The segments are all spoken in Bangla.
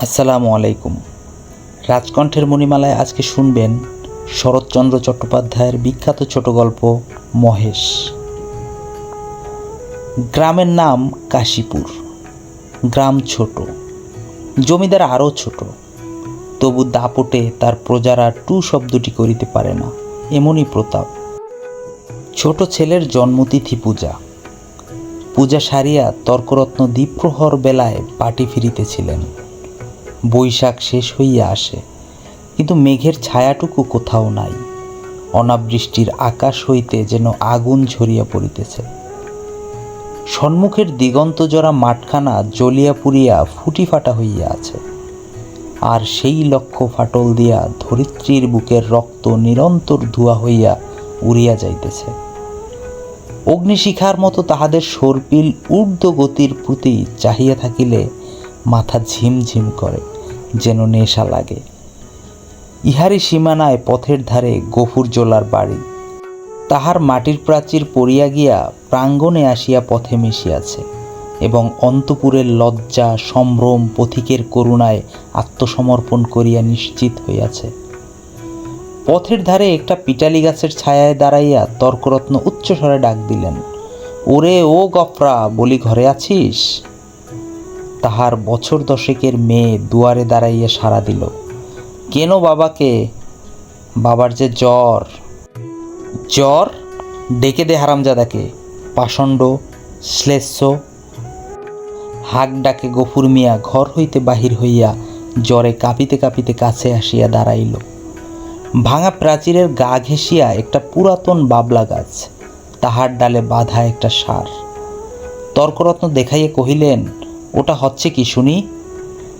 আসসালামু আলাইকুম। রাজকণ্ঠের মণিমালায় আজকে শুনবেন শরৎচন্দ্র চট্টোপাধ্যায়ের বিখ্যাত ছোট গল্প মহেশ। গ্রামের নাম কাশীপুর। গ্রাম ছোট। জমিদার আরও ছোট। তবু দাপটে তার প্রজারা টু শব্দটি করিতে পারে না। এমনই প্রতাপ। ছোট ছেলের জন্মতিথি পূজা। পূজা সারিয়া তর্করত্ন দ্বীপ্রহর বেলায় পাটি ফিরিতেছিলেন। বৈশাখ শেষ হইয়া আসে, কিন্তু মেঘের ছায়াটুকু কোথাও নাই। অনাবৃষ্টির আকাশ হইতে যেন আগুন ঝরিয়া পড়িতেছে। সম্মুখের দিগন্ত জরা মাঠখানা জ্বলিয়া পুড়িয়া ফুটি ফাটা হইয়া আছে। আর সেই লক্ষ্য ফাটল দিয়া ধরিত্রীর বুকের রক্ত নিরন্তর ধুয়া হইয়া উড়িয়া যাইতেছে। অগ্নিশিখার মতো তাহাদের সর্পিল ঊর্ধ্ব গতির প্রতি চাহিয়া থাকিলে মাথা ঝিমঝিম করে। যেন নেশা লাগে। ইহারি সীমানায় পথের ধারে গফুর জোলার বাড়ি। তাহার মাটির প্রাচীর পড়িয়া গিয়া প্রাঙ্গণে আসিয়া পথে মিশিয়াছে এবং অন্তপুরের লজ্জা, সম্ভ্রম, পথিকের করুণায় আত্মসমর্পণ করিয়া নিশ্চিত হইয়াছে। পথের ধারে একটা পিটালি গাছের ছায়ায় দাঁড়াইয়া তর্করত্ন উচ্চস্বরে ডাক দিলেন, ওরে ও গফরা, বলি ঘরে আছিস? তাহার বছর দশেকের মেয়ে দুয়ারে দাঁড়াইয়া সাড়া দিল। কেন বাবাকে? বাবার যে জ্বর। জ্বর? ডেকে দে হারামজাদাকে। পাষণ্ড, শ্লেষ্য। হাক ডাকে গফুর মিয়া ঘর হইতে বাহির হইয়া জ্বরে কাঁপিতে কাঁপিতে কাছে আসিয়া দাঁড়াইল। ভাঙা প্রাচীরের গা ঘেঁষিয়া একটা পুরাতন বাবলা গাছ, তাহার ডালে বাঁধা একটা সার। তর্করত্ন দেখাইয়া কহিলেন ওটা হচ্ছে কি শুনি?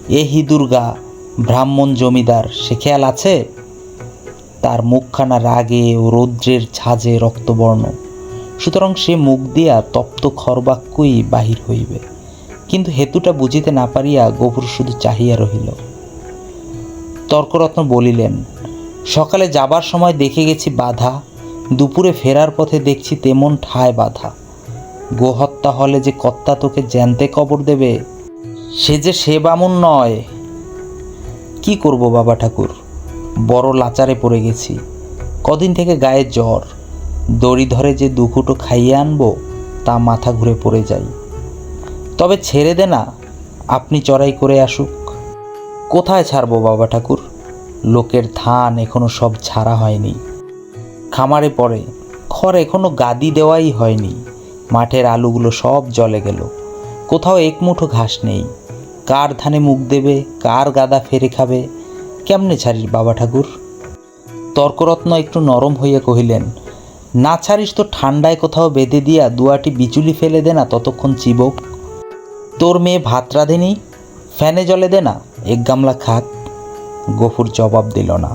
এ হি দুর্গা, ব্রাহ্মণ জমিদার, সে খেয়াল আছে? তার মুখখানা রাগে ও রৌদ্রের ঝাঁজে রক্তবর্ণ। সুতরাং সে মুখ দিয়া তপ্ত খরবাক্যই বাহির হইবে। কিন্তু হেতুটা বুঝিতে না পারিয়া গফুর শুধু চাহিয়া রহিল। তর্করত্ন বলিলেন, সকালে যাবার সময় দেখে গেছি বাধা, দুপুরে ফেরার পথে দেখছি তেমন ঠায় বাধা। গোহত্যা হলে যে কর্তা তোকে জ্যান্তে কবর দেবে, সে যে সে বামুন নয়। কি করব বাবা ঠাকুর? বড় লাচারে পড়ে গেছি। কদিন থেকে গায়ে জ্বর। দড়ি ধরে যে দুখুটো খাইয়ে আনব, তা মাথা ঘুরে পড়ে যাই। তবে ছেড়ে দে না, আপনি চড়াই করে আসুক। কোথায় ছাড়বো বাবা ঠাকুর? লোকের ধান এখনও সব ছাড়া হয়নি। খামারে পড়ে, খড় এখনও গাদি দেওয়াই হয়নি। মাঠের আলুগুলো সব জলে গেল। কোথাও এক মুঠো ঘাস নেই। কার ধানে মুখ দেবে, কার গাদা ফেরে খাবে, কেমনে ছাড়িস বাবা ঠাকুর? তর্করত্ন একটু নরম হইয়া কহিলেন, না ছাড়িস তো ঠান্ডায় কোথাও বেঁধে দিয়া দুয়াটি বিচুলি ফেলে দে না ততক্ষণ চিবক। তোর মেয়ে ভাত রাঁধেনি? ফ্যানে জলে দে না, এক গামলা খাক গফুর জবাব দিল না।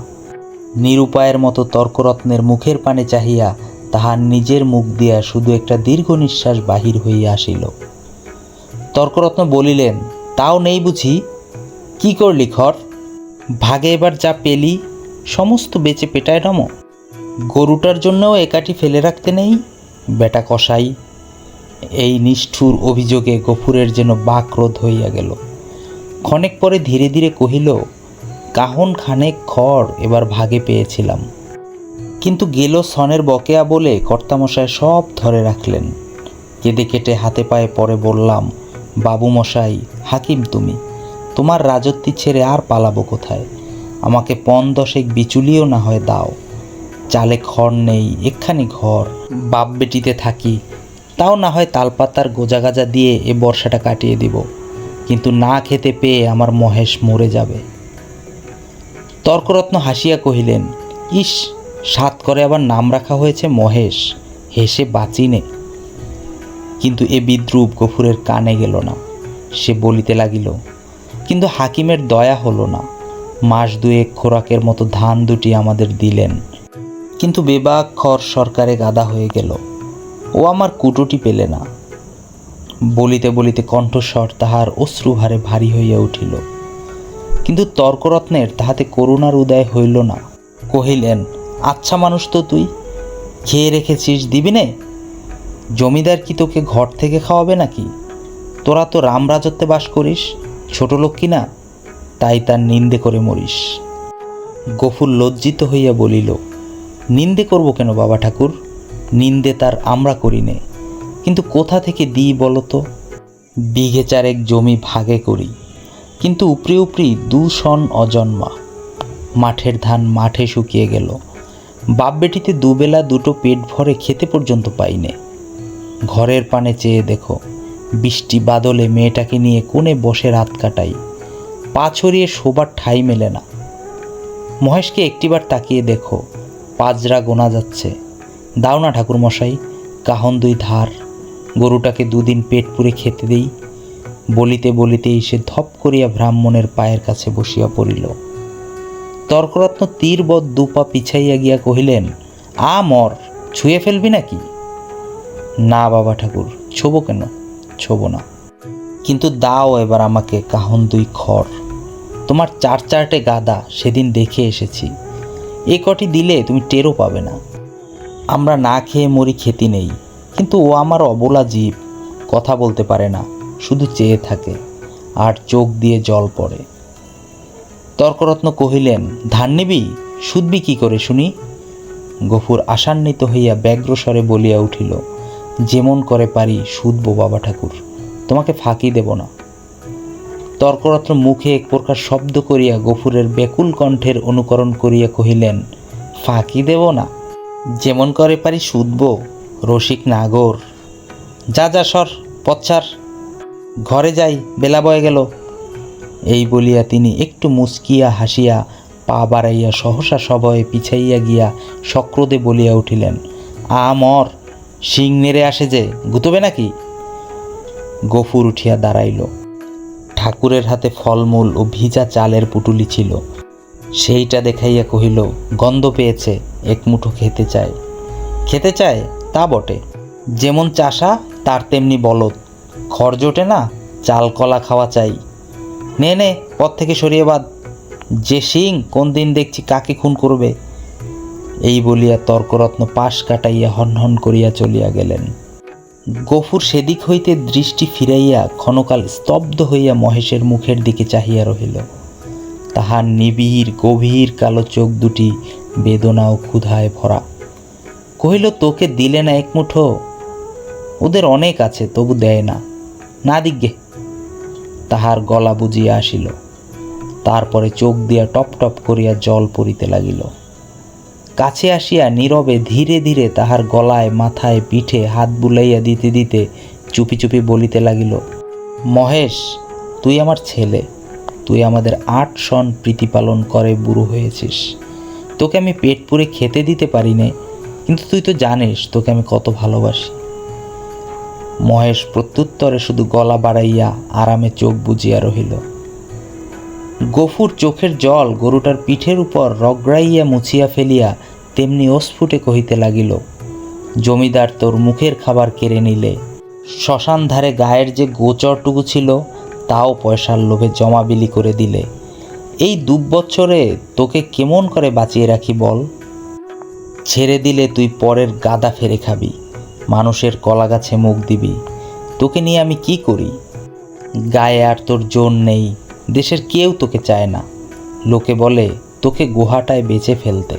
নিরুপায়ের মতো তর্করত্নের মুখের পানে চাহিয়া তাহার নিজের মুখ দিয়া শুধু একটা দীর্ঘ নিঃশ্বাস বাহির হইয়া আসিল। তর্করত্ন বলিলেন, তাও নেই বুঝি। কি করলি খর? ভাগে এবার যা পেলি, সমস্ত বেচে পেটায় নম গরুটার জন্যও একাটি ফেলে রাখতে নেই, বেটা কষাই এই নিষ্ঠুর অভিযোগে গফুরের যেন বাকরোধ হইয়া গেল। ক্ষণেক পরে ধীরে ধীরে কহিল, কাহন খানেক খড় এবার ভাগে পেয়েছিলাম। কিন্তু গেল সনের বকেয়া বলে কর্তামশায় সব ধরে রাখলেন। কেঁদে কেটে হাতে পায়ে পরে বললাম, বাবু মশাই, হাকিম তুমি, তোমার রাজত্বি ছেড়ে আর পালাবো কোথায়? আমাকে পন দশেক বিচুলিও না হয় দাও। চালে খড় নেই, একখানি ঘর, বাপ বেটিতে থাকি। তাও না হয় তালপাতার গোজাগাজা দিয়ে এ বর্ষাটা কাটিয়ে দিব। কিন্তু না খেতে পেয়ে আমার মহেশ মরে যাবে। তর্করত্ন হাসিয়া কহিলেন, ইস সাত করে আবার নাম রাখা হয়েছে মহেশ। হেসে বাঁচিনে কিন্তু এ বিদ্রুপ গফুরের কানে গেল না। সে বলিতে লাগিল, কিন্তু হাকিমের দয়া হলো না। মাস দুয়েক খোরাকের মতো ধান দুটি আমাদের দিলেন। কিন্তু বেবাক্ষর সরকারে গাদা হয়ে গেল। ও আমার কুটোটি পেলে না। বলিতে বলিতে কণ্ঠস্বর তাহার অশ্রুভারে ভারী হইয়া উঠিল। কিন্তু তর্করত্নের তাহাতে করুণার উদয় হইল না। কহিলেন আচ্ছা মানুষ তো তুই। খেয়ে রেখেছিস দিবি নে জমিদার কি তোকে ঘর থেকে খাওয়াবে নাকি? তোরা তো রাম রাজত্বে বাস করিস, ছোট লোক কি না তাই তার নিন্দে করে মরিস। গফুর লজ্জিত হইয়া বলিল, নিন্দে করব কেন বাবা ঠাকুর? নিন্দে তার আমরা করি নে। কিন্তু কোথা থেকে দিই বলো তো বিঘে চারেক জমি ভাগে করি। কিন্তু উপরি উপরি দু সন অজন্মা। মাঠের ধান মাঠে শুকিয়ে গেল। বাপ বেটিতে দুবেলা দুটো পেট ভরে খেতে পর্যন্ত পাইনে। ঘরের পানে চেয়ে দেখো, বৃষ্টি বাদলে মেয়েটাকে নিয়ে কোণে বসে রাত কাটাই। পা ছড়িয়ে শোবার ঠাই মেলে না। মহেশকে একটিবার তাকিয়ে দেখো, পাজরা গোনা যাচ্ছে। দাও না ঠাকুরমশাই, কাহন দুই ধার। গরুটাকে দুদিন পেট পুরে খেতে দেই। বলিতে বলিতেই সে ধপ করিয়া ব্রাহ্মণের পায়ের কাছে বসিয়া পড়িল। তর্করত্ন তীরবৎ দুপা পিছাইয়া গিয়া কহিলেন, আ মর, ছুঁয়ে ফেলবি নাকি? না বাবা ঠাকুর, ছোবো কেন? ছোবো না। কিন্তু দাও এবার আমাকে কাহন দুই খড়। তোমার চার চারটে গাদা সেদিন দেখে এসেছি। এ কটি দিলে তুমি টেরও পাবে না। আমরা না খেয়ে মরি খেতি নেই, কিন্তু ও আমার অবলা জীব, কথা বলতে পারে না, শুধু চেয়ে থাকে, আর চোখ দিয়ে জল পড়ে। তর্করত্ন কহিলেন, ধান নিবি? শুধবি কি করে শুনি? গফুর আশান্বিত হইয়া ব্যগ্রস্বরে বলিয়া উঠিল, যেমন করে পারি শুধব বাবা ঠাকুর, তোমাকে ফাঁকি দেব না। তর্করত্ন মুখে এক প্রকার শব্দ করিয়া গফুরের বেকুল কণ্ঠের অনুকরণ করিয়া কহিলেন, ফাঁকি দেব না? যেমন করে পারি শুধব, রসিক নাগর। যা যা সর পচ্ছার ঘরে যাই, বেলা বয়ে গেল। এই বলিয়া তিনি একটু মুস্কিয়া হাসিয়া পা বাড়াইয়া সহসা সভয়ে পিছাইয়া গিয়া সক্রোদে বলিয়া উঠিলেন আ মর শিং নেড়ে আসে যে, গুতবে নাকি? গফুর উঠিয়া দাঁড়াইল। ঠাকুরের হাতে ফলমূল ও ভিজা চালের পুটুলি ছিল। সেইটা দেখাইয়া কহিল, গন্ধ পেয়েছে, এক মুঠো খেতে চায়। খেতে চায়? তা বটে। যেমন চাষা, তার তেমনি বলদ। খড় জোটে না, চাল কলা খাওয়া চাই। নে নে, পথ থেকে সরিয়ে বাদ যে সিং কোন দিন দেখছি কাকে খুন করবে? এই বলিয়া তর্করত্ন পাশ কাটাইয়া হনহন করিয়া চলিয়া গেলেন। গফুর সেদিক হইতে দৃষ্টি ফিরাইয়া ক্ষণকাল স্তব্ধ হইয়া মহেশের মুখের দিকে চাহিয়া রহিল। তাহার নিবিড়, গভীর কালো চোখ দুটি বেদনা ও ক্ষুধায় ভরা। কহিল, তোকে দিলে না এক মুঠো ওদের অনেক আছে, তবু দেয় না। না দিগ্গে তাহার গলা বুঝিয়া আসিল। তারপরে চোখ দিয়া টপ টপ করিয়া জল পড়িতে লাগিল। কাছে আসিয়া নীরবে ধীরে ধীরে তাহার গলায়, মাথায়, পিঠে হাত বুলাইয়া দিতে দিতে চুপি চুপি বলিতে লাগিল, মহেশ, তুই আমার ছেলে। তুই আমাদের আট সন প্রীতিপালন করে বুড়ো হয়েছিস। তোকে আমি পেট পুরে খেতে দিতে পারি নে, কিন্তু তুই তো জানিস তোকে আমি কত ভালোবাসি। মহেশ প্রত্যুত্তরে শুধু গলা বাড়াইয়া আরামে চোখ বুজিয়া রহিল। গফুর চোখের জল গরুটার পিঠের উপর রগড়াইয়া মুছিয়া ফেলিয়া তেমনি অস্ফুটে কহিতে লাগিল, জমিদার তোর মুখের খাবার কেড়ে নিলে। শ্মশান ধারে গায়ের যে গোচরটুকু ছিল, তাও পয়সার লোভে জমা বিলি করে দিলে। এই দু বছরে তোকে কেমন করে বাঁচিয়ে রাখি বল? ছেড়ে দিলে তুই পরের গাদা ফেরে খাবি। মানুষের কলা গাছে মুখ দিবি। তোকে নিয়ে আমি কি করি? গায়ে আর তোর জোর নেই, দেশের কেউ তোকে চায় না। লোকে বলে, তোকে গুহাটায় বেঁচে ফেলতে।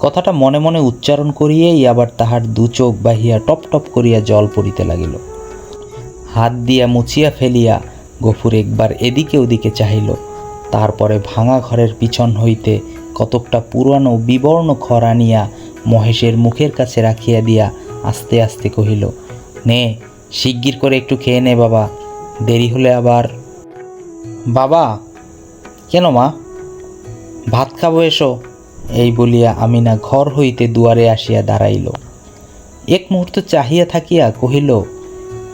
কথাটা মনে মনে উচ্চারণ করিয়েই আবার তাহার দু চোখ বাহিয়া টপ টপ করিয়া জল পড়িতে লাগিল। হাত দিয়া মুছিয়া ফেলিয়া গফুর একবার এদিকে ওদিকে চাহিল। তারপরে ভাঙা ঘরের পিছন হইতে কতকটা পুরানো বিবর্ণ খড় আনিয়া মহেশের মুখের কাছে রাখিয়া দিয়া আস্তে আস্তে কহিল, নে, শিগগির করে একটু খেয়ে নে বাবা, দেরি হলে আবার বাবা, কেন মা? ভাত খাব এসো এই বলিয়া আমিনা ঘর হইতে দুয়ারে আসিয়া দাঁড়াইল। এক মুহূর্ত চাহিয়া থাকিয়া কহিল,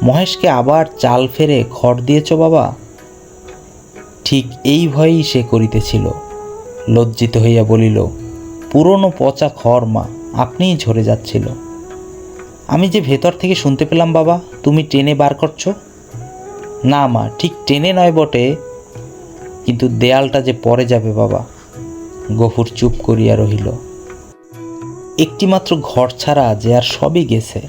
মহেশকে আবার চাল ফেরে খড় দিয়েছ বাবা ঠিক এই ভয়েই সে করিতেছিল। লজ্জিত হইয়া বলিল, পুরনো পচা খড় মা, আপনিই ঝরে যাচ্ছিল। আমি যে ভেতর থেকে শুনতে পেলাম বাবা, তুমি টেনে বার করছ? না মা, ঠিক টেনে নয় বটে। কিন্তু দেয়ালটা যে পরে যাবে বাবা, গফুর চুপ করিয়া রহিল। একটিমাত্র ঘর ছাড়া যে আর সবই গেছে।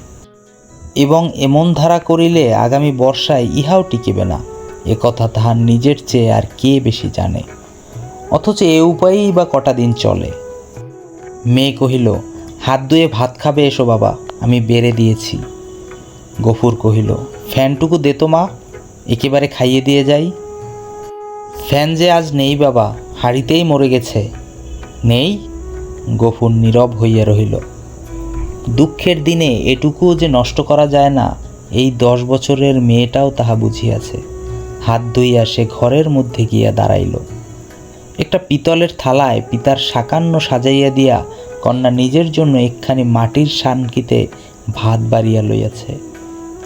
এবং এমন ধারা করিলে আগামী বর্ষায় ইহাও টিকিবে না। এ কথা তাহার নিজের চেয়ে আর কে বেশি জানে? অথচ এ উপায়েই বা কটা দিন চলে। মেয়ে কহিল, হাত ধুয়ে ভাত খাবে এসো বাবা। আমি বেড়ে দিয়েছি। গফুর কহিল, ফ্যানটুকু দে তো মা, একেবারে খাইয়ে দিয়ে যাই। ফ্যান যে আজ নেই বাবা, হাড়িতেই মরে গেছে। নেই? গফুর নীরব হইয়া রহিল। দুঃখের দিনে এটুকুও যে নষ্ট করা যায় না, এই দশ বছরের মেয়েটাও তাহা বুঝিয়াছে। হাত ধুইয়া সে ঘরের মধ্যে গিয়া দাঁড়াইল। একটা পিতলের থালায় পিতার সাকান্ন সাজাইয়া দিয়া কন্যা নিজের জন্য একখানি মাটির শানকিতে ভাত বাড়িয়া লইয়াছে।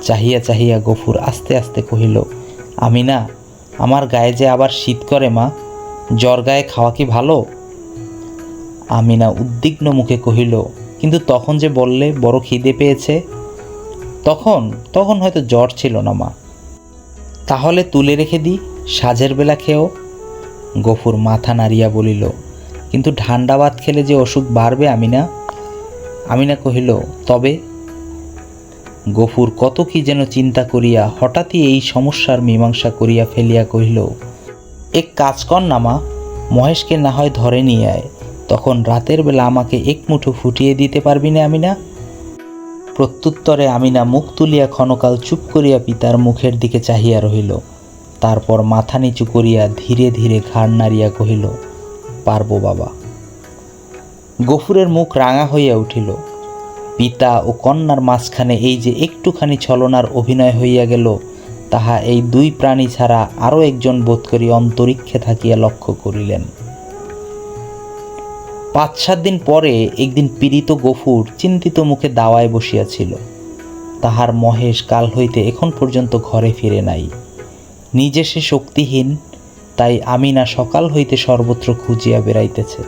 চাহিয়া চাহিয়া গফুর আস্তে আস্তে কহিল আমি না আমার গায়ে যে আবার শীত করে মা, জ্বর গায়ে খাওয়া কি ভালো? আমিনা উদ্বিগ্ন মুখে কহিল, কিন্তু তখন যে বললে বড় খিদে পেয়েছে, তখন তখন হয়তো জ্বর ছিল না মা। তাহলে তুলে রেখে দিই সাজের বেলা খেয়েও গফুর মাথা নাড়িয়া বলিল কিন্তু ঠান্ডা ভাত খেলে যে অসুখ বাড়বে আমিনা? আমিনা কহিল, তবে? গফুর কত কি যেন চিন্তা করিয়া হঠাৎই এই সমস্যার মীমাংসা করিয়া ফেলিয়া কহিল, এক কাজ কর না মা, মহেশকে না হয় ধরে নিয়ে আয়। তখন রাতের বেলা আমাকে এক মুঠো ফুটিয়ে দিতে পারবি না আমিনা? প্রত্যুত্তরে আমিনা মুখ তুলিয়া ক্ষণকাল চুপ করিয়া পিতার মুখের দিকে চাহিয়া রহিল। তারপর মাথা নিচু করিয়া ধীরে ধীরে ঘাড় নাড়িয়া কহিল পারব বাবা। গফুরের মুখ রাঙা হইয়া উঠিল। পিতা ও কন্যার মাঝখানে এই যে একটুখানি ছলনার অভিনয় হইয়া গেল, তাহা এই দুই প্রাণী ছাড়া আরও একজন বোধ করি অন্তরিক্ষে থাকিয়া লক্ষ্য করিলেন। পাঁচ সাত দিন পরে একদিন পীড়িত গফুর চিন্তিত মুখে দাওয়ায় বসিয়াছিল। তাহার মহেশ কাল হইতে এখন পর্যন্ত ঘরে ফিরে নাই। নিজে সে শক্তিহীন তাই আমিনা সকাল হইতে সর্বত্র খুঁজিয়া বেড়াইতেছে।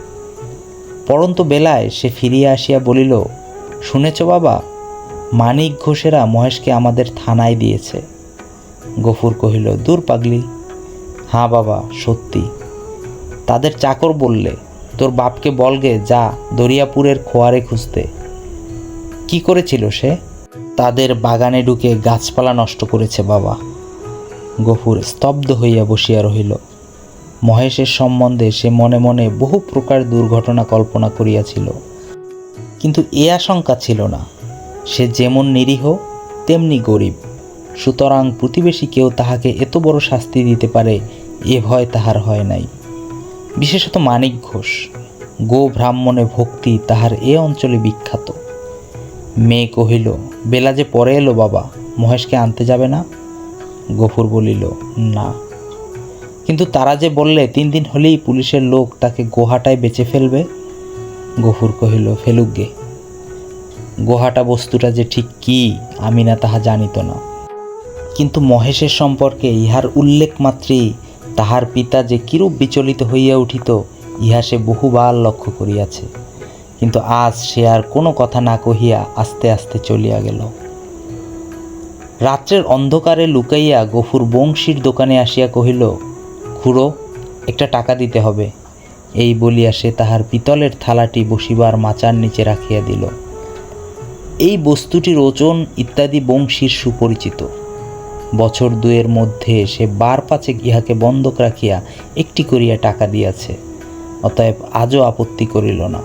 পরন্ত বেলায় সে ফিরিয়া আসিয়া বলিল, শুনেছ বাবা, মানিক ঘোষেরা মহেশকে আমাদের থানায় দিয়েছে। গফুর কহিল, দূর পাগলি। হাঁ বাবা, সত্যি। তাদের চাকর বললে, তোর বাপকে বলগে, যা দরিয়াপুরের খোয়ারে খুঁজতে। কি করেছিল সে? তাদের বাগানে ঢুকে গাছপালা নষ্ট করেছে বাবা। গফুর স্তব্ধ হইয়া বসিয়া রহিল। মহেশের সম্বন্ধে সে মনে মনে বহু প্রকার দুর্ঘটনা কল্পনা করিয়াছিল। কিন্তু এ আশঙ্কা ছিল না। সে যেমন নিরীহ, তেমনি গরিব। সুতরাং প্রতিবেশী কেউ তাহাকে এত বড় শাস্তি দিতে পারে, এ ভয় তাহার হয় নাই। বিশেষত মানিক ঘোষ, গো ব্রাহ্মণে ভক্তি তাহার এ অঞ্চলে বিখ্যাত। মেয়ে কহিল, বেলা যে পরে এলো বাবা, মহেশকে আনতে যাবে না? গফুর বলিল, না। কিন্তু তারা যে বললে, তিন দিন হলেই পুলিশের লোক তাকে গোহাটায় বেচে ফেলবে? গফুর কহিল, ফেলুক গে। গোহাটা বস্তুটা যে ঠিক কি, আমি না তাহা জানিত না। কিন্তু মহেশের সম্পর্কে ইহার উল্লেখ মাত্রই তাহার পিতা যে কিরূপ বিচলিত হইয়া উঠিত, ইহা সে বহুবার লক্ষ্য করিয়াছে। কিন্তু আজ সে আর কোনো কথা না কহিয়া আস্তে আস্তে চলিয়া গেল। রাত্রের অন্ধকারে লুকাইয়া গফুর বংশীর দোকানে আসিয়া কহিল খুড়ো, একটা টাকা দিতে হবে। এই বলিয়া সে তাহার পিতলের থালাটি বসিবার মাচার নিচে রাখিয়া দিল। এই বস্তুটির ওজন ইত্যাদি বংশীর সুপরিচিত। বছর দুয়ের মধ্যে সে বার পাঁচেক ইহাকে বন্ধক রাখিয়া একটি করিয়া টাকা দিয়াছে, অতএব আজও আপত্তি করিল না।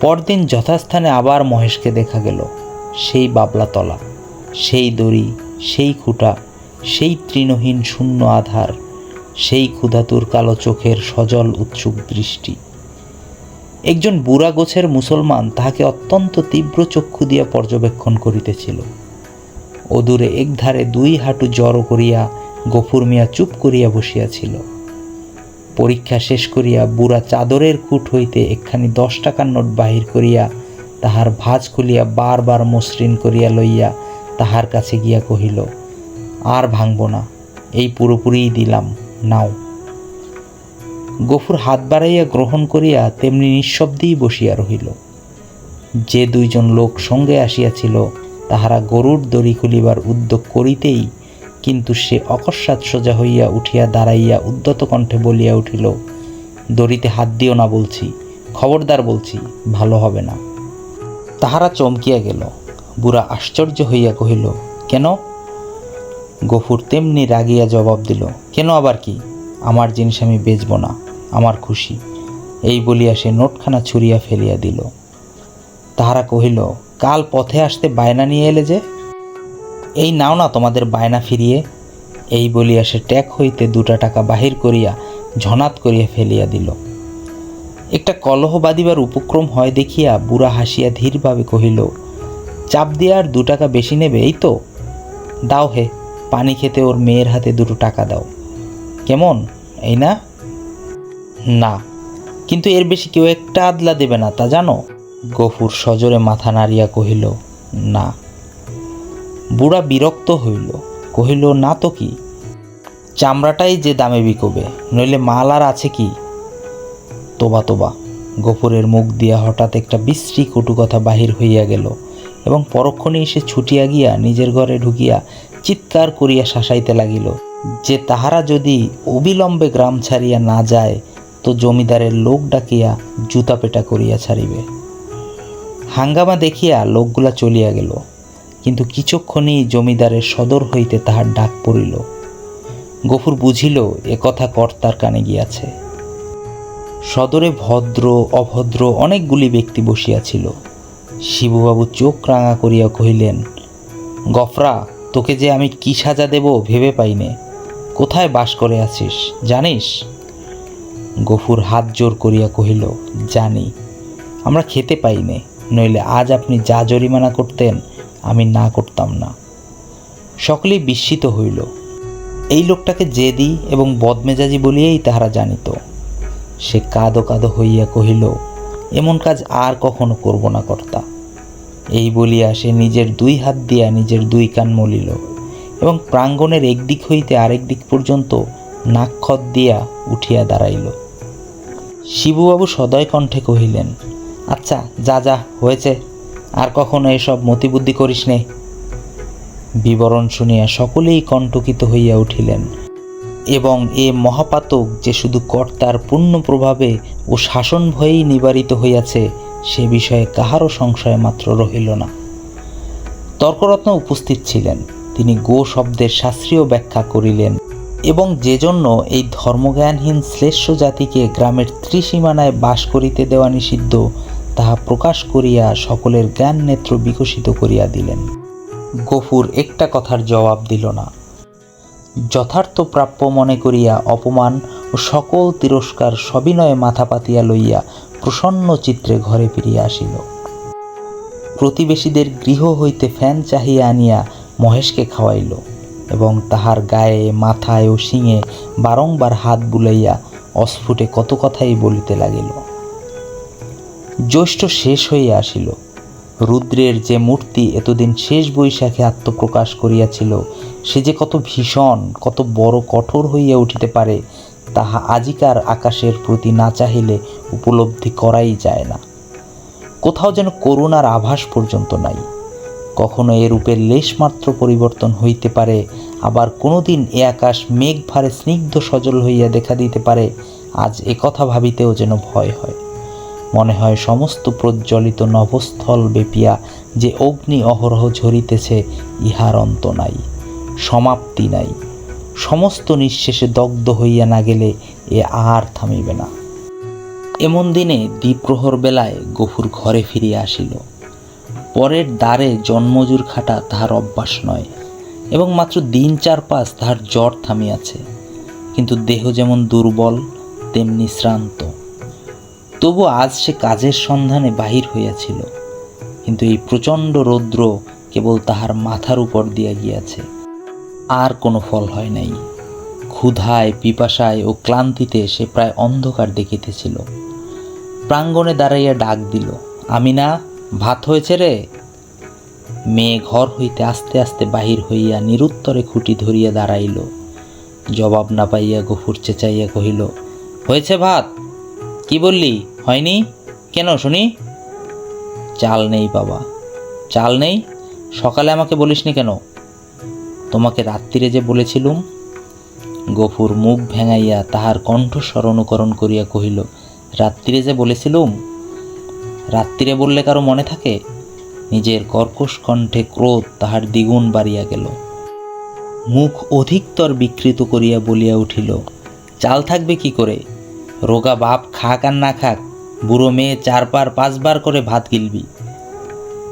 পরদিন যথাস্থানে আবার মহেশকে দেখা গেল, সেই বাবলাতলা, সেই দড়ি, সেই খুঁটা, সেই তৃণহীন শূন্য আধার। সেই ক্ষুধাতুর কালো চোখের সজল উৎসুক দৃষ্টি। একজন বুড়া গোছের মুসলমান তাহাকে অত্যন্ত তীব্র চক্ষু দিয়া পর্যবেক্ষণ করিতেছিল। অদূরে একধারে দুই হাঁটু জড়ো করিয়া গফুর মিয়া চুপ করিয়া বসিয়াছিল। পরীক্ষা শেষ করিয়া বুড়া চাদরের কুট হইতে একখানি দশ টাকার নোট বাহির করিয়া তাহার ভাঁজ খুলিয়া বারবার মসৃণ করিয়া লইয়া তাহার কাছে গিয়া কহিল, আর ভাঙব না, এই পুরোপুরিই দিলাম। নাও। গফুর হাত বাড়াইয়া গ্রহণ করিয়া তেমনি নিঃশব্দেই বসিয়া রহিল। যে দুইজন লোক সঙ্গে আসিয়াছিল, তাহারা গরুর দড়ি খুলিবার উদ্যোগ করিতেই কিন্তু সে অকস্মাৎ সোজা হইয়া উঠিয়া দাঁড়াইয়া উদ্যত কণ্ঠে বলিয়া উঠিল, দড়িতে হাত দিও না বলছি, খবরদার বলছি, ভালো হবে না। তাহারা চমকিয়া গেল। বুড়া আশ্চর্য হইয়া কহিল, কেন? গফুর তেমনি রাগিয়া জবাব দিল, কেন আবার কি? আমার জিনিস আমি বেচব না, আমার খুশি। এই বলিয়া সে নোটখানা ছুঁড়িয়া ফেলিয়া দিল। তাহারা কহিল, কাল পথে আসতে বায়না নিয়ে এলে যে? এই নাও না তোমাদের বায়না ফিরিয়ে। এই বলিয়া সে ট্যাক হইতে দুটা টাকা বাহির করিয়া ঝনাত করিয়া ফেলিয়া দিল। একটা কলহ বাঁধিবার উপক্রম হয় দেখিয়া বুড়া হাসিয়া ধীরভাবে কহিল, চাপ দিয়ে আর দু টাকা বেশি নেবে, এই তো? দাও হে পানি খেতে ওর মেয়ের হাতে দুটো টাকা দাও। কেমন? এই না? না। কিন্তু এর বেশি কেউ একটা আদলা দেবে না, তা জানো? গফুর সজোরে মাথা নাড়িয়া কহিল, না। বুড়া বিরক্ত হইল, কহিল, না তো কি? চামড়াটাই যে দামে বিকবে, নইলে মাল আর আছে কি? তোবা তোবা, গফুরের মুখ দিয়া হঠাৎ একটা বিশ্রী কটু কথা বাহির হইয়া গেল এবং পরক্ষণে এসে ছুটিয়া গিয়া নিজের ঘরে ঢুকিয়া চিৎকার করিয়া শাসাইতে লাগিল, যে তাহারা যদি অবিলম্বে গ্রাম ছাড়িয়া না যায়, তো জমিদারের লোক ডাকিয়া জুতা পেটা করিয়া ছাড়িবে। হাঙ্গামা দেখিয়া লোকগুলা চলিয়া গেল, কিন্তু কিছুক্ষণই জমিদারের সদর হইতে তাহার ডাক পড়িল। গফুর বুঝিল, এ কথা কর্তার কানে গিয়াছে। সদরে ভদ্র, অভদ্র অনেকগুলি ব্যক্তি বসিয়াছিল শিবুবাবু চোখ রাঙা করিয়া কহিলেন, গফরা তোকে যে আমি কি সাজা দেব ভেবে পাইনে। কোথায় বাস করে আছিস, জানিস? গফুর হাত জোর করিয়া কহিল, জানি। আমরা খেতে পাইনে, নইলে আজ আপনি যা জরিমানা করতেন, আমি না করতাম না। সকলেই বিস্মিত হইল। এই লোকটাকে জেদি এবং বদমেজাজি বলিয়াই তাহারা জানিত। সে কাঁদো কাঁদো হইয়া কহিল, এমন কাজ আর কখনো করব না কর্তা। এই বলিয়া সে নিজের দুই হাত দিয়া নিজের দুই কান মলিল এবং প্রাঙ্গণের একদিক হইতে আরেক দিক পর্যন্ত নাক্ষত দিয়া উঠিয়া দাঁড়াইল। শিবুবাবু সদয় কণ্ঠে কহিলেন আচ্ছা যা যা, হয়েছে। আর কখনো এসব মতিবুদ্ধি করিস নে। বিবরণ শুনিয়া সকলেই কণ্টকিত হইয়া উঠিলেন এবং এ মহাপাতক যে শুধু কর্তার পূর্ণ প্রভাবে ও শাসন ভয়েই নিবারিত হইয়াছে সে বিষয়ে কাহারও সংশয় মাত্র রহিল না। তর্করত্ন উপস্থিত ছিলেন। তিনি গো শব্দের শাস্ত্রীয় ব্যাখ্যা করিলেন এবং যে জন্য এই ধর্মজ্ঞানহীন শ্লেষ্য জাতিকে গ্রামের ত্রিসীমানায় বাস করিতে দেওয়া নিষিদ্ধ, তাহা প্রকাশ করিয়া সকলের জ্ঞান নেত্র বিকশিত করিয়া দিলেন। গফুর একটা কথার জবাব দিল না। যথার্থ প্রাপ্য মনে করিয়া অপমান ও সকল তিরস্কার সবিনয়ে মাথা পাতিয়া লইয়া প্রসন্ন চিত্রে ঘরে ফিরিয়া আসিল। প্রতিবেশীদের গৃহ হইতে ফ্যান চাহিয়া আনিয়া মহেশকে খাওয়াইল এবং তাহার গায়ে, মাথায় ও শিঙে বারংবার হাত বুলাইয়া অস্ফুটে কত কথাই বলিতে লাগিল। জ্যৈষ্ঠ শেষ হইয়া আসিল। রুদ্রের যে মূর্তি এতদিন শেষ বৈশাখে আত্মপ্রকাশ করিয়াছিল, সে যে কত ভীষণ, কত বড় কঠোর হইয়া উঠিতে পারে তাহা আজিকার আকাশের প্রতি না চাহিলে উপলব্ধি করাই যায় না। কোথাও যেন করুণার আভাস পর্যন্ত নাই। কখনো এ রূপের লেশমাত্র পরিবর্তন হইতে পারে, আবার কোনোদিন এ আকাশ মেঘ ভারে স্নিগ্ধ সজল হইয়া দেখা দিতে পারে, আজ এ কথা ভাবিতেও যেন ভয় হয়। মনে হয় সমস্ত প্রজ্বলিত নভস্থল বেপিয়া যে অগ্নি অহরহ ঝরিতেছে, ইহার অন্ত নাই, সমাপ্তি নাই। সমস্ত নিঃশেষে দগ্ধ হইয়া না গেলে এ আর থামিবে না। এমন দিনে দ্বিপ্রহর বেলায় গফুর ঘরে ফিরিয়া আসিল। পরের দ্বারে জন্মজুর খাটা তাহার অভ্যাস নয় এবং মাত্র দিন চার পাঁচ তাহার জ্বর থামিয়াছে। কিন্তু দেহ যেমন দুর্বল, তেমনি শ্রান্ত। তবু আজ সে কাজের সন্ধানে বাহির হইয়াছিল। কিন্তু এই প্রচণ্ড রৌদ্র কেবল তাহার মাথার উপর দিয়া গিয়াছে। আর কোনো ফল হয় নাই। ক্ষুধায়, পিপাসায় ও ক্লান্তিতে সে প্রায় অন্ধকার দেখিতেছিল। প্রাঙ্গণে দাঁড়াইয়া ডাক দিল আমি না ভাত হয়েছে রে? মেয়ে ঘর হইতে আস্তে আস্তে বাহির হইয়া নিরুত্তরে খুঁটি ধরিয়া দাঁড়াইল। জবাব না পাইয়া গফুর চেঁচাইয়া কহিল, হয়েছে ভাত? কি বললি? হয়নি? কেন শুনি? চাল নেই বাবা। চাল নেই? সকালে আমাকে বলিসনি কেন? তোমাকে রাত্রিরে যে বলেছিলুম, গফুর মুখ ভেঙাইয়া তাহার কণ্ঠস্বর অনুকরণ করিয়া কহিল রাত্রিরে যে বলেছিলুম? রাত্রিরে বললে কারও মনে থাকে? নিজের কর্কশ কণ্ঠে ক্রোধ তাহার দ্বিগুণ বাড়িয়া গেল। মুখ অধিকতর বিকৃত করিয়া বলিয়া উঠিল, চাল থাকবে কি করে? রোগা বাপ খাক আর না খাক, বুড়ো মেয়ে চারবার পাঁচবার করে ভাত গিলবি।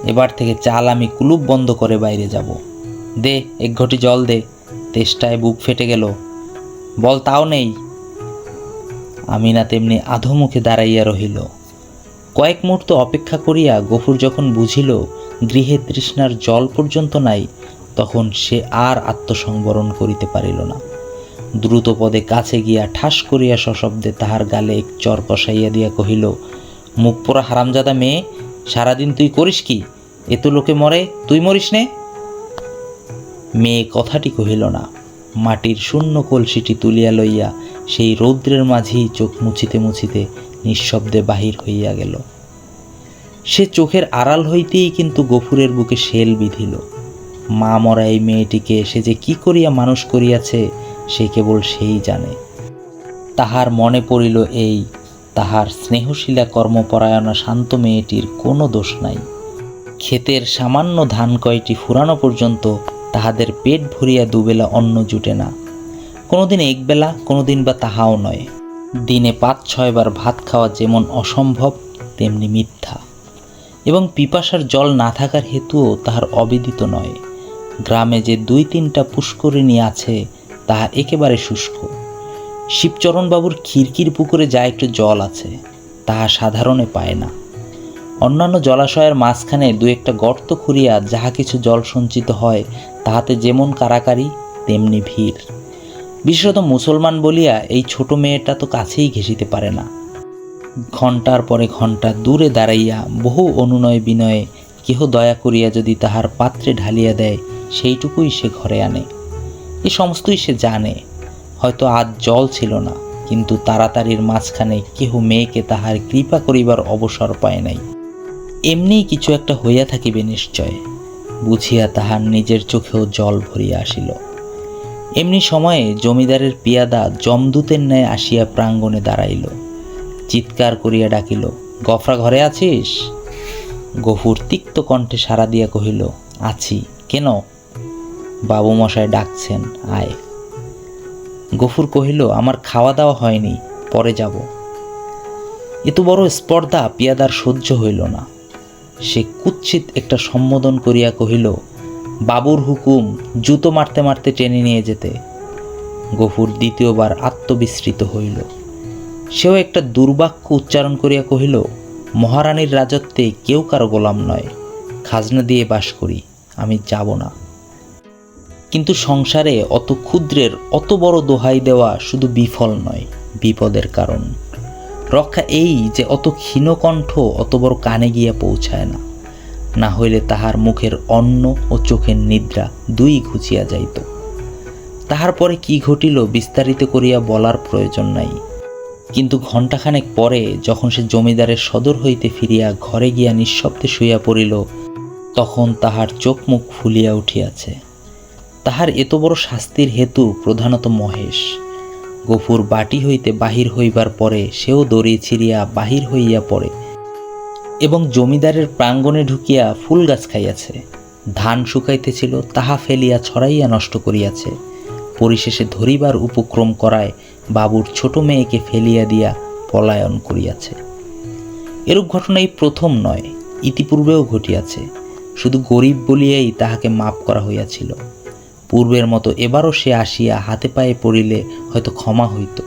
এবার থেকে চাল আমি কুলুপ বন্ধ করে বাইরে যাব। দে, এক ঘটি জল দে। তেষ্টায় বুক ফেটে গেল। বল, তাও নেই। আমিনা তেমনি আধোমুখে দাঁড়াইয়া রহিল। কয়েক মুহূর্ত অপেক্ষা করিয়া গফুর যখন বুঝিল গৃহে তৃষ্ণার জল পর্যন্ত নাই, তখন সে আর আত্মসংবরণ করিতে পারিল না। দ্রুত পদে কাছে গিয়া ঠাস করিয়া সশব্দে তাহার গালে এক চর কষাইয়া দিয়া কহিল, মুখ পোড়া হারামজাদা মেয়ে, সারাদিন তুই করিস কি? এত লোকে মরে, তুই মরিস নে? মেয়ে কথাটি কহিল না। মাটির শূন্য কলসিটি তুলিয়া লইয়া সেই রৌদ্রের মাঝেই চোখ মুছিতে মুছিতে নিঃশব্দে বাহির হইয়া গেল। সে চোখের আড়াল হইতেই কিন্তু গফুরের বুকে শেল বিধিল। মা মরা এই মেয়েটিকে সে যে কি করিয়া মানুষ করিয়াছে, সে কেবল সেই জানে। তাহার মনে পড়িল এই, তাহার স্নেহশীলা কর্মপরায়ণা শান্ত মেয়েটির কোনো দোষ নাই। ক্ষেতের সামান্য ধান কয়টি ফুরানো পর্যন্ত তাহাদের পেট ভরিয়া দুবেলা অন্ন জুটে না। কোনোদিন একবেলা, কোনোদিন বা তাহাও নয়। দিনে পাঁচ ছয়বার ভাত খাওয়া যেমন অসম্ভব, তেমনি মিথ্যা। এবং পিপাসার জল না থাকার হেতুও তাহার অবিদিত নয়। গ্রামে যে দুই তিনটা পুষ্করিণী আছে, তাহা একেবারে শুষ্ক। শিবচরণবাবুর খিরকির পুকুরে যা একটু জল আছে, তাহা সাধারণে পায় না। অন্যান্য জলাশয়ের মাঝখানে দু একটা গর্ত খুঁড়িয়া যাহা কিছু জল সঞ্চিত হয়, তাহাতে যেমন কারাকারি, তেমনি ভিড়। বিশেষত মুসলমান বলিয়া এই ছোট মেয়েটা তো কাছেই ঘেঁষিতে পারে না। ঘণ্টার পরে ঘণ্টা দূরে দাঁড়াইয়া বহু অনুনয় বিনয়ে কেহ দয়া করিয়া যদি তাহার পাত্রে ঢালিয়া দেয়, সেইটুকুই সে ঘরে আনে। এ সমস্তই সে জানে। হয়তো আজ জল ছিল না, কিন্তু তাড়াতাড়ির মাঝখানে কেহ মেয়েকে তাহার কৃপা করিবার অবসর পায় নাই। এমনিই কিছু একটা হইয়া থাকিবে নিশ্চয়, বুঝিয়া তাহার নিজের চোখেও জল ভরিয়া আসিল। এমনি সময়ে জমিদারের পিয়াদা জমদূতের ন্যায় আসিয়া প্রাঙ্গণে দাঁড়াইল। চিৎকার করিয়া ডাকিল, গফরা ঘরে আছিস? গফুর তিক্ত কণ্ঠে সাড়া দিয়া কহিল, আছি, কেন? বাবু মশাই ডাকছেন, আয়। গফুর কহিল, আমার খাওয়া দাওয়া হয়নি, পরে যাব। এত বড় স্পর্ধা, পিয়াদার সহ্য হইল না। সে কুৎসিত একটা সম্বোধন করিয়া কহিল, বাবুর হুকুম জুতো মারতে মারতে টেনে নিয়ে যেতে। গফুর দ্বিতীয়বার আত্মবিস্মৃত হইল। সেও একটা দুর্বাক্য উচ্চারণ করিয়া কহিল, মহারানীর রাজত্বে কেউ কারও গোলাম নয়, খাজনা দিয়ে বাস করি, আমি যাব না। কিন্তু সংসারে অত ক্ষুদ্রের, অত বড় দোহাই দেওয়া শুধু বিফল নয়, বিপদের কারণ। রক্ষা এই যে অত ক্ষীণকণ্ঠ অত বড় কানে গিয়া পৌঁছায় না। না হইলে তাহার মুখের অন্ন ও চোখের নিদ্রা দুই ঘুচিয়া যাইত। তাহার পরে কি ঘটিল বিস্তারিত করিয়া বলার প্রয়োজন নাই। কিন্তু ঘণ্টাখানেক পরে যখন সে জমিদারের সদর হইতে ফিরিয়া ঘরে গিয়া নিঃশব্দে শুইয়া পড়িল, তখন তাহার চোখ মুখ ফুলিয়া উঠিয়াছে। তাহার এত বড় শাস্তির হেতু প্রধানত মহেশ। গফুর বাটি হইতে বাহির হইবার পরে সেও দড়ি ছিঁড়িয়া বাহির হইয়া পড়ে এবং জমিদারের প্রাঙ্গণে ঢুকিয়া ফুল গাছ খাইয়াছে। ধান শুকাইতেছিল, তাহা ফেলিয়া ছড়াইয়া নষ্ট করিয়াছে। পরিশেষে ধরিবার উপক্রম করায় বাবুর ছোট মেয়েকে ফেলিয়া দিয়া পলায়ন করিয়াছে। এরূপ ঘটনা এই প্রথম নয়, ইতিপূর্বেও ঘটিয়াছে। শুধু গরিব বলিয়াই তাহাকে মাপ করা হইয়াছিল। পূর্বের মতো এবারও সে আসিয়া হাতে পায়ে পড়িলে হয়তো ক্ষমা হইত।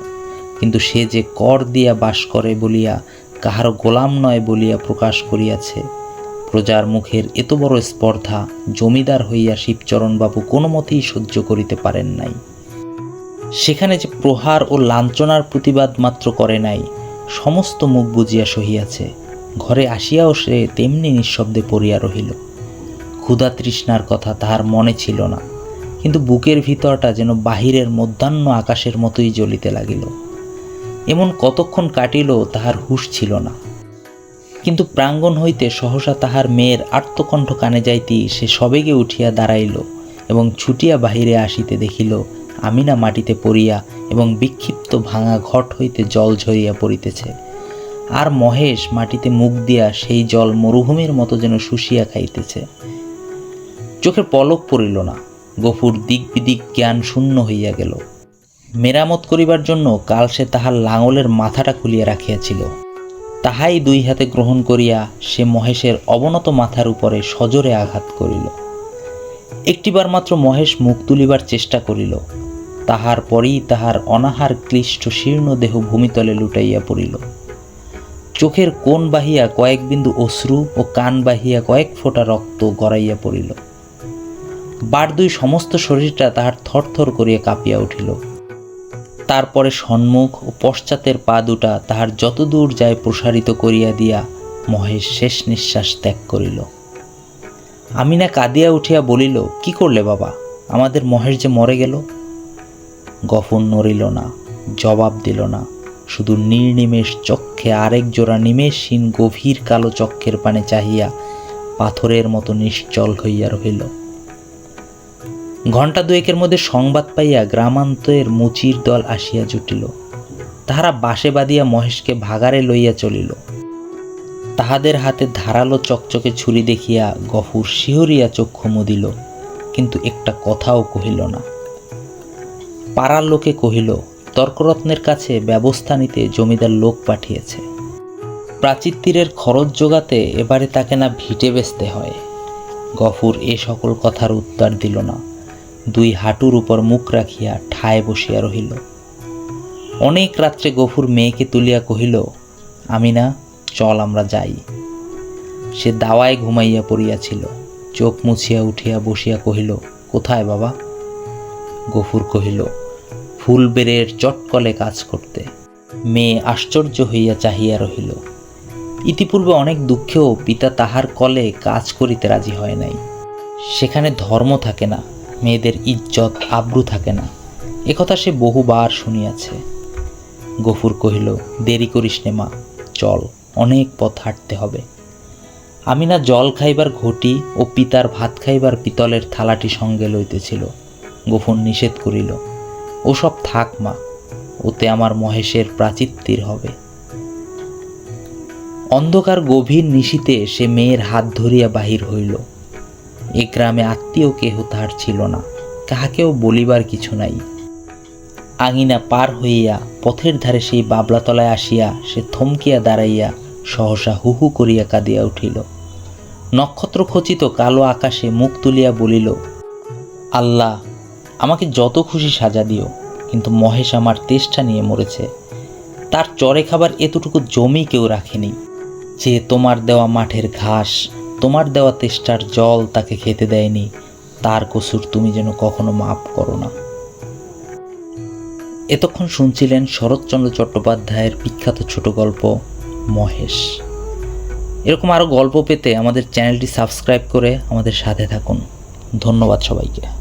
কিন্তু সে যে কর দিয়া বাস করে বলিয়া, কাহারও গোলাম নয় বলিয়া প্রকাশ করিয়াছে। প্রজার মুখের এত বড় স্পর্ধা জমিদার হইয়া শিবচরণবাবু কোনো মতেই সহ্য করিতে পারেন নাই। সেখানে যে প্রহার ও লাঞ্ছনার প্রতিবাদ মাত্র করে নাই, সমস্ত মুখ বুঝিয়া সহিয়াছে। ঘরে আসিয়াও সে তেমনি নিঃশব্দে পড়িয়া রহিল। ক্ষুধা তৃষ্ণার কথা তাহার মনে ছিল না। কিন্তু বুকের ভিতরটা যেন বাহিরের মধ্যাহ্ন আকাশের মতোই জ্বলিতে লাগিল। এমন কতক্ষণ কাটিল তাহার হুশ ছিল না। কিন্তু প্রাঙ্গণ হইতে সহসা তাহার মেয়ের আর্তকণ্ঠ কানে যাইতেই সে সবেগে উঠিয়া দাঁড়াইল এবং ছুটিয়া বাহিরে আসিতে দেখিল, আমিনা মাটিতে পড়িয়া এবং বিক্ষিপ্ত ভাঙা ঘট হইতে জল ঝরিয়া পড়িতেছে। আর মহেশ মাটিতে মুখ দিয়া সেই জল মরুভূমির মতো যেন শুষিয়া খাইতেছে। চোখের পলক পড়িল না। গফুর দিক বিদিক জ্ঞান শূন্য হইয়া গেল। মেরামত করিবার জন্য কাল সে তাহার লাঙলের মাথাটা খুলিয়া রাখিয়াছিল। তাহাই দুই হাতে গ্রহণ করিয়া সে মহেশের অবনত মাথার উপরে সজোরে আঘাত করিল। একটিবার মাত্র মহেশ মুখ তুলিবার চেষ্টা করিল। তাহার পরেই তাহার অনাহার ক্লিষ্ট শীর্ণ দেহ ভূমিতলে লুটাইয়া পড়িল। চোখের কোণ বাহিয়া কয়েক বিন্দু অশ্রু ও কান বাহিয়া কয়েক ফোঁটা রক্ত গড়াইয়া পড়িল। বার দুই সমস্ত শরীরটা তাহার থরথর করিয়া কাঁপিয়া উঠিল। তারপরে সম্মুখ ও পশ্চাতের পা দুটা তাহার যতদূর যায় প্রসারিত করিয়া দিয়া মহেশ শেষ নিঃশ্বাস ত্যাগ করিল। আমিনা কাঁদিয়া উঠিয়া বলিল, কি করলে বাবা? আমাদের মহেশ যে মরে গেল? গফন নড়িল না, জবাব দিল না। শুধু নির্নিমেষ চক্ষে আরেক জোড়া নিমেষহীন গভীর কালো চক্ষের পানে চাহিয়া পাথরের মতো নিশ্চল হইয়া রহিল। ঘণ্টা দুয়েকের মধ্যে সংবাদ পাইয়া গ্রামান্তের মুচির দল আসিয়া জুটিল। তাহারা বাসে বাঁধিয়া মহেশকে ভাগারে লইয়া চলিল। তাহাদের হাতে ধারালো চকচকে ছুরি দেখিয়া গফুর শিহরিয়া চক্ষু মুদিল, কিন্তু একটা কথাও কহিল না। পাড়ার লোকে কহিল, তর্করত্নের কাছে ব্যবস্থা নিতে জমিদার লোক পাঠিয়েছে। প্রাচীর তীরের খরচ জোগাতে এবারে তাকে না ভিটে বেচতে হয়। গফুর এ সকল কথার উত্তর দিল না। দুই হাঁটুর উপর মুখ রাখিয়া ঠায় বসিয়া রহিল। অনেক রাত্রে গফুর মেয়েকে তুলিয়া কহিল আমি না চল আমরা যাই। সে দাওয়ায় ঘুমাইয়া পড়িয়াছিল। চোখ মুছিয়া উঠিয়া বসিয়া কহিল, কোথায় বাবা? গফুর কহিল, ফুল বেরের চটকলে কাজ করতে। মেয়ে আশ্চর্য হইয়া চাহিয়া রহিল, ইতিপূর্বে অনেক দুঃখেও পিতা তাহার কলে কাজ করিতে রাজি হয় নাই। সেখানে ধর্ম থাকে না মেয়েদের ইজ্জত আব্রু থাকে না। একথা সে বহুবার শুনিয়াছে। গফুর কহিল, দেরি করিস নে মা, চল, অনেক পথ হাঁটতে হবে। আমি না জল খাইবার ঘটি ও পিতার ভাত খাইবার পিতলের থালাটি সঙ্গে লইতেছিল। গফুর নিষেধ করিল ওসব থাক মা, ওতে আমার মহেশের প্রাচিত্তির হবে। অন্ধকার গভীর নিশিতে সে মেয়ের হাত ধরিয়া বাহির হইল। এ গ্রামে আত্মীয় কেহ তাহার ছিল না, কাহাকেও বলিবার কিছু নাই। আঙিনা পার হইয়া পথের ধারে সেই বাবলাতলায় আসিয়া সে থমকিয়া দাঁড়াইয়া সহসা হুহু করিয়া কাঁদিয়া উঠিল। নক্ষত্র খচিত কালো আকাশে মুখ তুলিয়া বলিল, আল্লাহ, আমাকে যত খুশি সাজা দিও, কিন্তু মহেশ আমার তেষ্টা নিয়ে মরেছে। তার চরে খাবার এতটুকু জমি কেউ রাখেনি, যে তোমার দেওয়া মাঠের ঘাস তোমার দেওয়া তেষ্টার জল তাকে খেতে দেয়নি। তার কসুর তুমি যেন কখনো মাফ করো না। এতক্ষণ শুনছিলেন শরৎচন্দ্র চট্টোপাধ্যায়ের বিখ্যাত ছোট গল্প মহেশ। এরকম আরও গল্প পেতে আমাদের চ্যানেলটি সাবস্ক্রাইব করে আমাদের সাথে থাকুন। ধন্যবাদ সবাইকে।